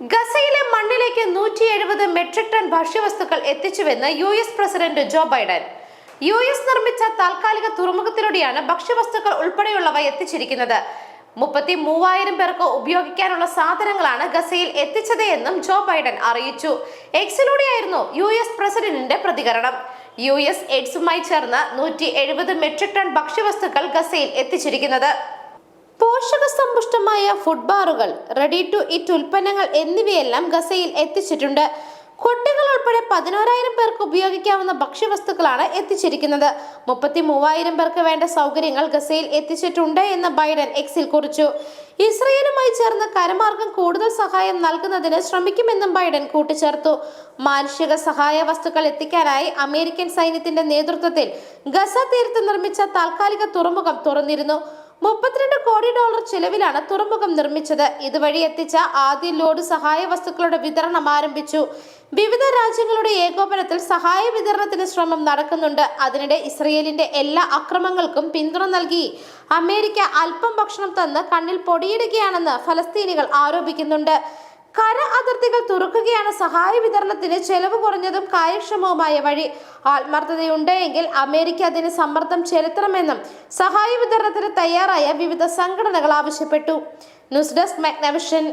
ഗസയിലെ മണ്ണിലേക്ക് നൂറ്റി എഴുപത് മെട്രിക് ടൺ ഭക്ഷ്യവസ്തുക്കൾ എത്തിച്ചുവെന്ന് U S president Joe Biden. U S നിർമ്മിച്ച താൽക്കാലിക തുറമുഖത്തിലൂടെയാണ് ഭക്ഷ്യവസ്തുക്കൾ ഉൾപ്പെടെയുള്ളവ എത്തിച്ചിരിക്കുന്നത്. മുപ്പത്തി മൂവായിരം പേർക്ക് ഉപയോഗിക്കാനുള്ള സാധനങ്ങളാണ് ഗസയിൽ എത്തിച്ചത് എന്നും ജോ ബൈഡൻ അറിയിച്ചു. എക്സിലൂടെയായിരുന്നു യു എസ് പ്രസിഡന്റിന്റെ പ്രതികരണം. യു എസ് എയ്ഡ്സുമായി ചേർന്ന് നൂറ്റി എഴുപത് മെട്രിക് ടൺ ഭക്ഷ്യവസ്തുക്കൾ ഗസയിൽ എത്തിച്ചിരിക്കുന്നത്. പോഷകസമ്പുഷ്ടമായ ഫുഡ് ബാറുകൾ റെഡി ടു ഇറ്റ് ഉൽപ്പന്നങ്ങൾ എന്നിവയെല്ലാം ഗസയിൽ എത്തിച്ചിട്ടുണ്ട്. കുട്ടികൾ ഉൾപ്പെടെ പതിനോരായിരം പേർക്ക് ഉപയോഗിക്കാവുന്ന ഭക്ഷ്യവസ്തുക്കളാണ് എത്തിച്ചിരിക്കുന്നത്. മുപ്പത്തി മൂവായിരം പേർക്ക് വേണ്ട സൗകര്യങ്ങൾ ഗസയിൽ എത്തിച്ചിട്ടുണ്ട് എന്ന് ബൈഡൻ എക്സിൽ കുറിച്ചു. ഇസ്രയേലുമായി ചേർന്ന് കരമാർഗം കൂടുതൽ സഹായം നൽകുന്നതിന് ശ്രമിക്കുമെന്നും ബൈഡൻ കൂട്ടിച്ചേർത്തു. മാനുഷിക സഹായ വസ്തുക്കൾ എത്തിക്കാനായി അമേരിക്കൻ സൈന്യത്തിന്റെ നേതൃത്വത്തിൽ ഗസ തീരത്ത് നിർമ്മിച്ച താൽക്കാലിക തുറമുഖം തുറന്നിരുന്നു. മുപ്പത്തിരണ്ട് ഡോളർ ചെലവിലാണ് തുറമുഖം നിർമ്മിച്ചത്. ഇതുവഴി എത്തിച്ച ആദ്യ ലോഡ് സഹായ വസ്തുക്കളുടെ വിതരണം ആരംഭിച്ചു. വിവിധ രാജ്യങ്ങളുടെ ഏകോപനത്തിൽ സഹായ വിതരണത്തിന് ശ്രമം നടക്കുന്നുണ്ട്. അതിനിടെ ഇസ്രയേലിന്റെ എല്ലാ അക്രമങ്ങൾക്കും പിന്തുണ നൽകി. അമേരിക്ക അല്പം ഭക്ഷണം തന്ന് കണ്ണിൽ പൊടിയിടുകയാണെന്ന് ഫലസ്തീനികൾ ആരോപിക്കുന്നുണ്ട്. കര അതിർത്തികൾ തുറക്കുകയാണ് സഹായ വിതരണത്തിന് ചെലവ് കുറഞ്ഞതും കാര്യക്ഷമവുമായ വഴി. ആത്മാർത്ഥതയുണ്ട് എങ്കിൽ അമേരിക്ക അതിന് സമ്മർദ്ദം ചെലുത്തണമെന്നും സഹായ വിതരണത്തിന് തയ്യാറായ വിവിധ സംഘടനകൾ ആവശ്യപ്പെട്ടു. News desk Magnavision.